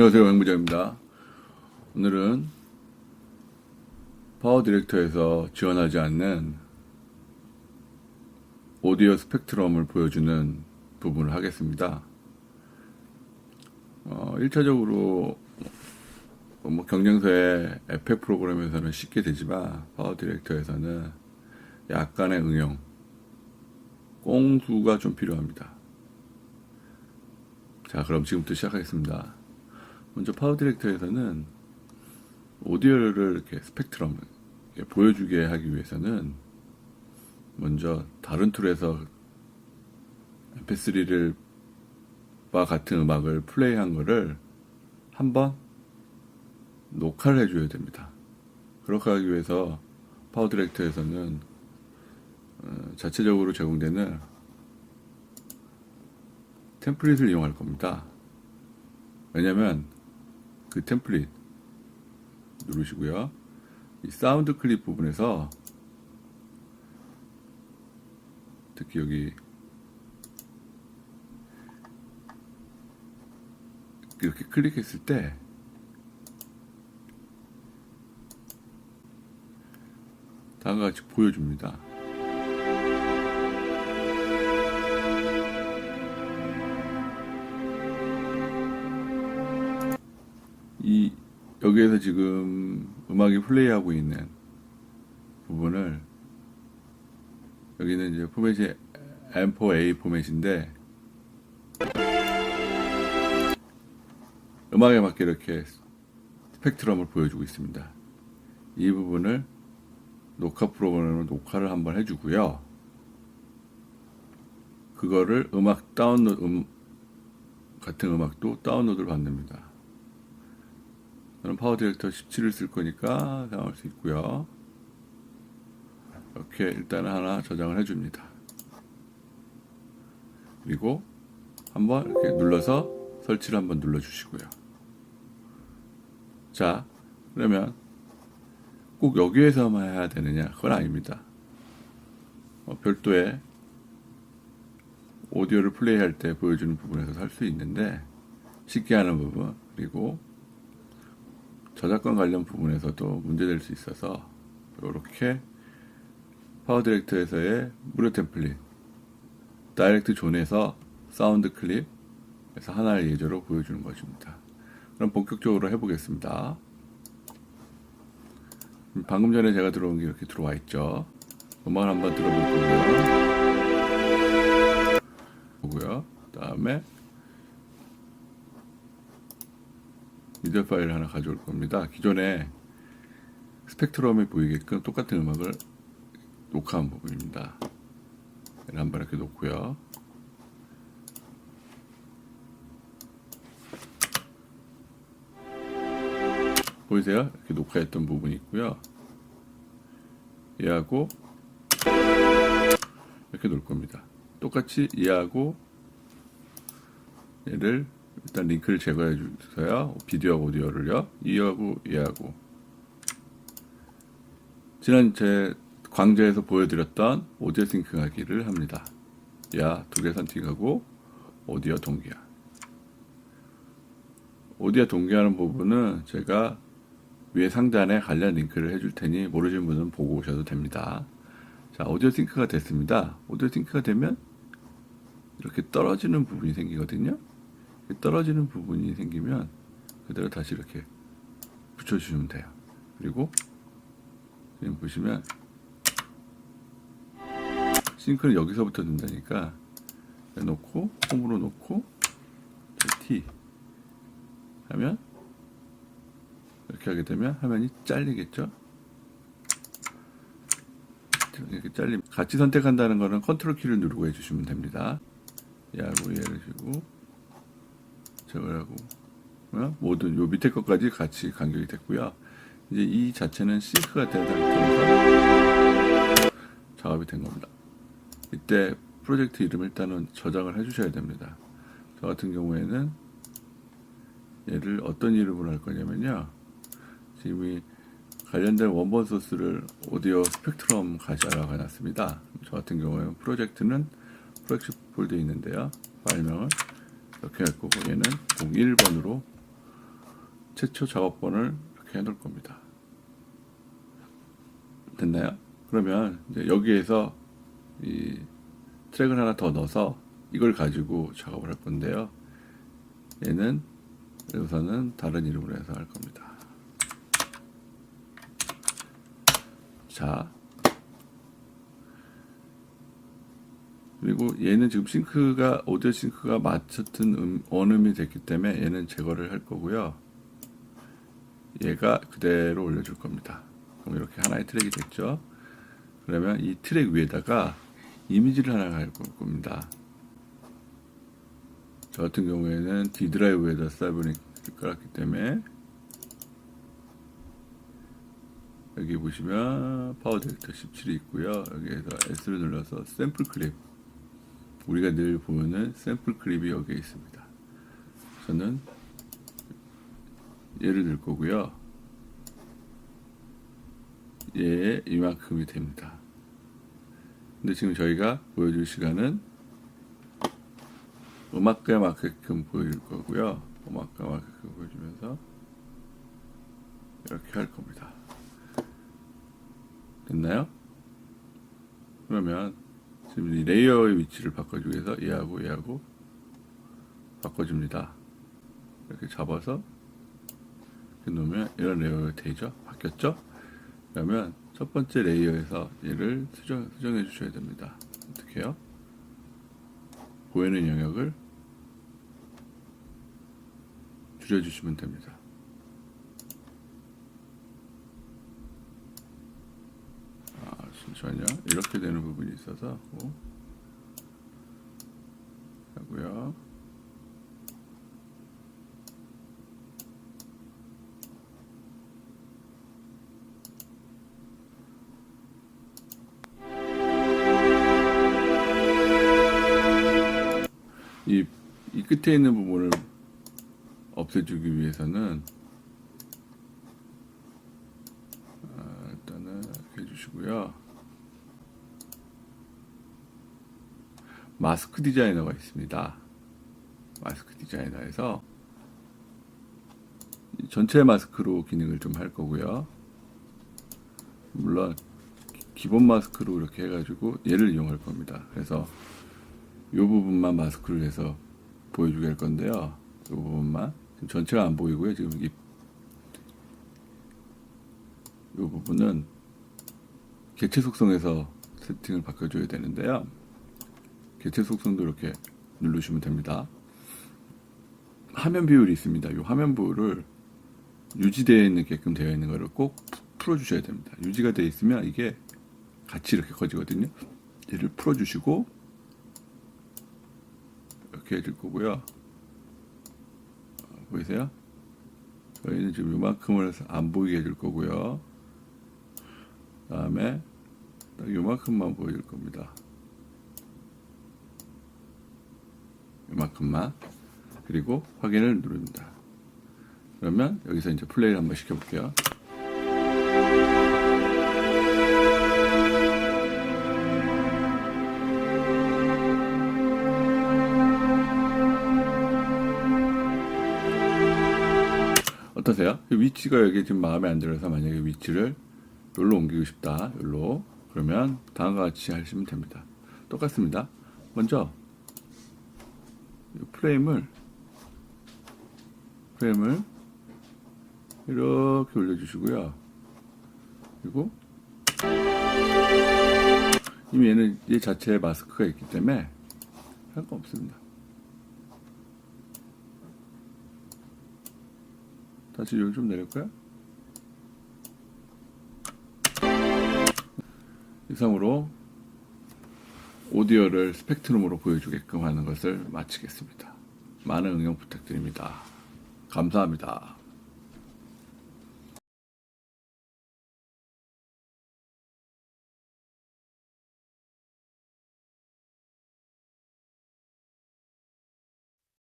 안녕하세요. 양부장입니다. 오늘은 파워 디렉터에서 지원하지 않는 오디오 스펙트럼을 보여주는 부분을 하겠습니다. 어, 1차적으로 뭐 경쟁서의 에펙 프로그램에서는 쉽게 되지만 파워 디렉터에서는 약간의 응용, 꽁수가 좀 필요합니다. 자, 그럼 지금부터 시작하겠습니다. 먼저 파워 디렉터에서는 오디오를 이렇게 스펙트럼 보여주게 하기 위해서는 먼저 다른 툴에서 mp3를 와 같은 음악을 플레이한 거를 한번 녹화를 해줘야 됩니다. 그렇게 하기 위해서 파워 디렉터에서는 어, 자체적으로 제공되는 템플릿을 이용할 겁니다. 왜냐면 그 템플릿 누르시고요. 이 사운드 클립 부분에서 특히 여기 이렇게 클릭했을 때 다음과 같이 보여줍니다. 지금 음악이 플레이하고 있는 부분을 여기는 이제 포맷이 M4A 포맷인데 음악에 맞게 이렇게 스펙트럼을 보여주고 있습니다. 이 부분을 녹화 프로그램으로 녹화를 한번 해주고요. 그거를 음악 다운로드 음, 같은 음악도 다운로드를 받습니다. 저는 파워 디렉터 17을 쓸 거니까 사용할 수 있고요. 이렇게 일단 하나 저장을 해줍니다. 그리고 한번 이렇게 눌러서 설치를 한번 눌러주시고요. 자, 그러면 꼭 여기에서만 해야 되느냐? 그건 아닙니다. 어, 별도의 오디오를 플레이할 때 보여주는 부분에서 할 수 있는데 쉽게 하는 부분 그리고 저작권 관련 부분에서도 문제될 수 있어서 이렇게 파워 디렉터에서의 무료 템플릿 다이렉트 존에서 사운드 클립에서 하나의 예제로 보여주는 것입니다. 그럼 본격적으로 해보겠습니다. 방금 전에 제가 들어온 게 이렇게 들어와 있죠. 음악을 한번 들어볼 거고요. 보고요. 다음에 미디어 파일을 하나 가져올 겁니다. 기존에 스펙트럼에 보이게끔 똑같은 음악을 녹화한 부분입니다. 한번 이렇게 놓고요. 보이세요? 이렇게 녹화했던 부분이 있고요. 얘하고 이렇게 놓을 겁니다. 똑같이 얘하고 얘를 일단 링크를 제거해 주세요. 비디오하고 오디오를요. 이하고 얘하고 지난 제 광저에서 보여드렸던 오디오 싱크하기를 합니다. 야 두 개 선택하고 오디오 동기화. 오디오 동기화하는 부분은 제가 위에 상단에 관련 링크를 해줄 테니 모르시는 분은 보고 오셔도 됩니다. 자, 오디오 싱크가 됐습니다. 오디오 싱크가 되면 이렇게 떨어지는 부분이 생기거든요. 떨어지는 부분이 생기면 그대로 다시 이렇게 붙여주시면 돼요. 그리고 지금 보시면 싱크는 여기서부터 된다니까 놓고 홈으로 놓고 T 하면 이렇게 하게 되면 화면이 잘리겠죠? 이렇게 잘림 같이 선택한다는 거는 컨트롤 키를 누르고 해주시면 됩니다. 얘하고 얘를 주고 어? 모든 요 밑에 것까지 같이 간격이 됐고요. 이제 이 자체는 싱크가 된 상태에서 작업이 된 겁니다. 이때 프로젝트 이름 일단은 저장을 해주셔야 됩니다. 저 같은 경우에는 얘를 어떤 이름으로 할 거냐면요. 지금 이 관련된 원본 소스를 오디오 스펙트럼 가시라고 해놨습니다. 저 같은 경우에는 프로젝트는 프로젝트 폴드에 있는데요. 파일명을 이렇게 할 거고 얘는 01번으로 최초 작업본을 이렇게 해놓을 겁니다. 됐나요? 그러면 여기에서 이 트랙을 하나 더 넣어서 이걸 가지고 작업을 할 건데요. 얘는 우선은 다른 이름으로 해서 할 겁니다. 자, 그리고 얘는 지금 싱크가 오디오 싱크가 맞췄던 음, 원음이 됐기 때문에 얘는 제거를 할 거고요. 얘가 그대로 올려줄 겁니다. 그럼 이렇게 하나의 트랙이 됐죠. 그러면 이 트랙 위에다가 이미지를 하나 갈 겁니다. 저 같은 경우에는 D 드라이브에다 사이버링크를 깔았기 때문에 여기 보시면 파워 덱터 17이 있고요. 여기에서 S를 눌러서 샘플 클립 우리가 늘 보는 샘플 클립이 여기에 있습니다. 저는 얘를 넣을 거고요. 얘 이만큼이 됩니다. 근데 지금 저희가 보여줄 시간은 음악가 만큼 보여줄 거고요. 음악가 만큼 보여주면서 이렇게 할 겁니다. 됐나요? 그러면 지금 이 레이어의 위치를 바꿔주기 위해서 얘하고 얘하고 바꿔줍니다. 이렇게 잡아서 이렇게 놓으면 이런 레이어가 되죠? 바뀌었죠? 그러면 첫 번째 레이어에서 얘를 수정, 수정해 주셔야 됩니다. 어떻게 해요? 보이는 영역을 줄여주시면 됩니다. 아, 잠시만요. 이렇게 되는 부분이 있어서 뭐. 하고요. 이, 이 끝에 있는 부분을 없애주기 위해서는 아, 일단은 이렇게 해주시고요. 마스크 디자이너가 있습니다. 마스크 디자이너에서 이 전체 마스크로 기능을 좀 할 거고요. 물론 기- 기본 마스크로 이렇게 해가지고 얘를 이용할 겁니다. 그래서 이 부분만 마스크를 해서 보여주게 할 건데요. 이 부분만 지금 전체가 안 보이고요. 지금 이, 이 부분은 개체 속성에서 세팅을 바꿔줘야 되는데요. 개체 속성도 이렇게 누르시면 됩니다. 화면 비율이 있습니다. 이 화면 비율을 유지되어 있게끔 되어 있는 것을 꼭 풀어주셔야 됩니다. 유지가 되어 있으면 이게 같이 이렇게 커지거든요. 얘를 풀어주시고 이렇게 해줄 거고요. 어, 보이세요? 저희는 지금 요만큼을 안 보이게 해줄 거고요. 다음에 딱 요만큼만 보여줄 겁니다. 요만큼만. 그리고 확인을 누릅니다. 그러면 여기서 이제 플레이를 한번 시켜볼게요. 어떠세요? 그 위치가 여기 지금 마음에 안 들어서 만약에 위치를 여기로 옮기고 싶다. 여기로. 그러면 다음과 같이 하시면 됩니다. 똑같습니다. 먼저 이 프레임을 프레임을 이렇게 올려주시고요. 그리고 이미 얘는 얘 자체에 마스크가 있기 때문에 상관없습니다. 다시 여기 좀 내릴까요? 이상으로 오디오를 스펙트럼으로 보여주게끔 하는 것을 마치겠습니다. 많은 응용 부탁드립니다. 감사합니다.